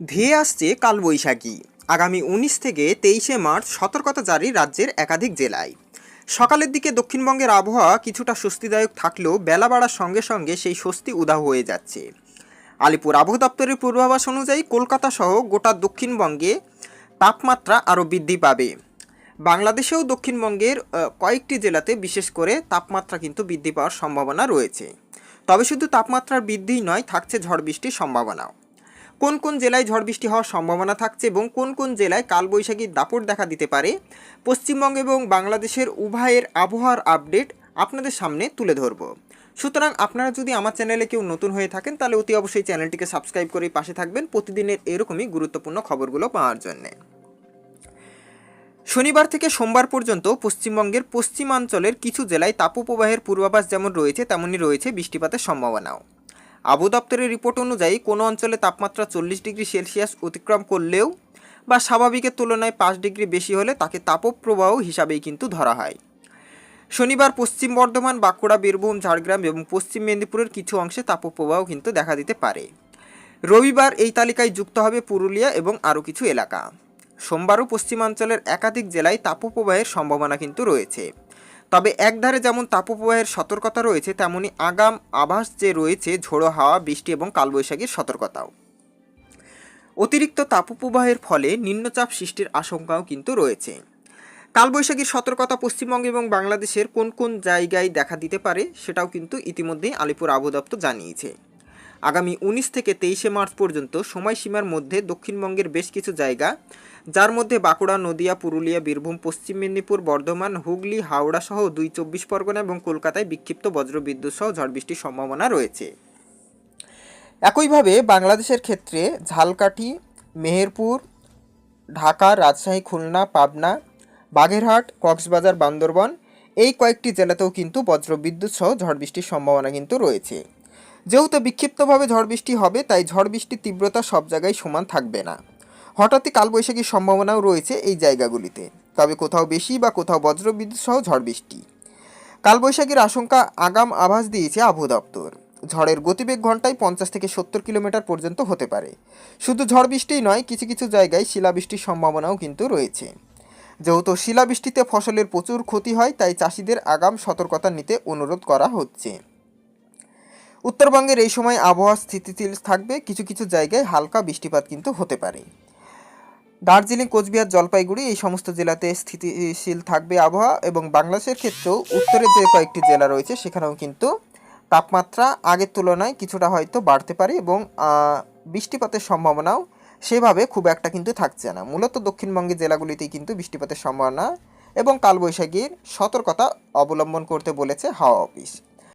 ধেয়ে আসছে কালবৈশাখী। আগামী উনিশ থেকে তেইশে মার্চ সতর্কতা জারি রাজ্যের একাধিক জেলায়। সকালের দিকে দক্ষিণবঙ্গের আবহাওয়া কিছুটা স্বস্তিদায়ক থাকলেও বেলা বাড়ার সঙ্গে সঙ্গে সেই স্বস্তি উধাও হয়ে যাচ্ছে। আলিপুর আবহাওয়া দপ্তরের পূর্বাভাস অনুযায়ী কলকাতা সহ গোটা দক্ষিণবঙ্গে তাপমাত্রা আরও বৃদ্ধি পাবে। বাংলাদেশেও দক্ষিণবঙ্গের কয়েকটি জেলাতে বিশেষ করে তাপমাত্রা কিন্তু বৃদ্ধি পাওয়ার সম্ভাবনা রয়েছে। তবে শুধু তাপমাত্রার বৃদ্ধি নয়, থাকছে ঝড় বৃষ্টির সম্ভাবনাও। কোন কোন জেলায় ঝড় বৃষ্টি হওয়ার সম্ভাবনা থাকছে এবং কোন কোন জেলায় কালবৈশাখীর দাপট দেখা দিতে পারে, পশ্চিমবঙ্গ এবং বাংলাদেশের উভয়ের আবহাওয়ার আপডেট আপনাদের সামনে তুলে ধরব। সুতরাং আপনারা যদি আমার চ্যানেলে কেউ নতুন হয়ে থাকেন, তাহলে অতি অবশ্যই চ্যানেলটিকে সাবস্ক্রাইব করে পাশে থাকবেন প্রতিদিনের এরকমই গুরুত্বপূর্ণ খবরগুলো পাওয়ার জন্যে। শনিবার থেকে সোমবার পর্যন্ত পশ্চিমবঙ্গের পশ্চিমাঞ্চলের কিছু জেলায় তাপপ্রবাহের পূর্বাভাস যেমন রয়েছে, তেমনই রয়েছে বৃষ্টিপাতের সম্ভাবনাও। আবু দপ্তরের রিপোর্ট অনুযায়ী কোনো অঞ্চলে তাপমাত্রা চল্লিশ ডিগ্রি সেলসিয়াস অতিক্রম করলেও বা স্বাভাবিকের তুলনায় পাঁচ ডিগ্রি বেশি হলে তাকে তাপপ্রবাহ হিসাবেই কিন্তু ধরা হয়। শনিবার পশ্চিম বর্ধমান, বাঁকুড়া, বীরভূম, ঝাড়গ্রাম এবং পশ্চিম মেদিনীপুরের কিছু অংশে তাপপ্রবাহ কিন্তু দেখা দিতে পারে। রবিবার এই তালিকায় যুক্ত হবে পুরুলিয়া এবং আরও কিছু এলাকা। সোমবারও পশ্চিমাঞ্চলের একাধিক জেলায় তাপপ্রবাহের সম্ভাবনা কিন্তু রয়েছে। তবে একধারে যেমন তাপপ্রবাহের সতর্কতা রয়েছে, তেমনি আগাম আভাস যে রয়েছে, ঝোড়ো হাওয়া, বৃষ্টি এবং কালবৈশাখীর সতর্কতাও। অতিরিক্ত তাপপ্রবাহের ফলে নিম্নচাপ সৃষ্টির আশঙ্কাও কিন্তু রয়েছে। কালবৈশাখীর সতর্কতা পশ্চিমবঙ্গ এবং বাংলাদেশের কোন কোন জায়গায় দেখা দিতে পারে, সেটাও কিন্তু ইতিমধ্যেই আলিপুর আবহাওয়া দপ্তর জানিয়েছে। আগামী উনিশ থেকে তেইশে মার্চ পর্যন্ত সময়সীমার মধ্যে দক্ষিণবঙ্গের বেশ কিছু জায়গা, যার মধ্যে বাঁকুড়া, নদিয়া, পুরুলিয়া, বীরভূম, পশ্চিম মেদিনীপুর, বর্ধমান, হুগলি, হাওড়া সহ দুই চব্বিশ পরগনা এবং কলকাতায় বিক্ষিপ্ত বজ্রবিদ্যুৎ সহ ঝড় বৃষ্টির সম্ভাবনা রয়েছে। একইভাবে বাংলাদেশের ক্ষেত্রে ঝালকাঠি, মেহেরপুর, ঢাকা, রাজশাহী, খুলনা, পাবনা, বাগেরহাট, কক্সবাজার, বান্দরবন এই কয়েকটি জেলাতেও কিন্তু বজ্রবিদ্যুৎ সহ ঝড় বৃষ্টির সম্ভাবনা কিন্তু রয়েছে। যেহেতু বিক্ষিপ্তভাবে ঝড় বৃষ্টি হবে, তাই ঝড় বৃষ্টির তীব্রতা সব জায়গায় সমান থাকবে না। হঠাৎই কালবৈশাখীর সম্ভাবনাও রয়েছে এই জায়গাগুলিতে। তবে কোথাও বেশি বা কোথাও বজ্রবিদ্যুৎ সহ ঝড় বৃষ্টি। কালবৈশাখীর আশঙ্কা আগাম আভাস দিয়েছে আবহাওয়া দপ্তর। ঝড়ের গতিবেগ ঘন্টায় পঞ্চাশ থেকে সত্তর কিলোমিটার পর্যন্ত হতে পারে। শুধু ঝড় বৃষ্টিই নয়, কিছু কিছু জায়গায় শিলাবৃষ্টির সম্ভাবনাও কিন্তু রয়েছে। যেহেতু শিলাবৃষ্টিতে ফসলের প্রচুর ক্ষতি হয়, তাই চাষিদের আগাম সতর্কতা নিতে অনুরোধ করা হচ্ছে। উত্তরবঙ্গের এই সময় আবহাওয়া স্থিতিশীল থাকবে, কিছু কিছু জায়গায় হালকা বৃষ্টিপাত কিন্তু হতে পারে। দার্জিলিং, কোচবিহার, জলপাইগুড়ি এই সমস্ত জেলাতে স্থিতিশীল থাকবে আবহাওয়া এবং বাংলাদেশের ক্ষেত্রেও উত্তরের যে কয়েকটি জেলা রয়েছে সেখানেও কিন্তু তাপমাত্রা আগের তুলনায় কিছুটা হয়তো বাড়তে পারে এবং বৃষ্টিপাতের সম্ভাবনাও সেভাবে খুব একটা কিন্তু থাকছে না। মূলত দক্ষিণবঙ্গের জেলাগুলিতেই কিন্তু বৃষ্টিপাতের সম্ভাবনা এবং কালবৈশাখীর সতর্কতা অবলম্বন করতে বলেছে হাওয়া অফিস।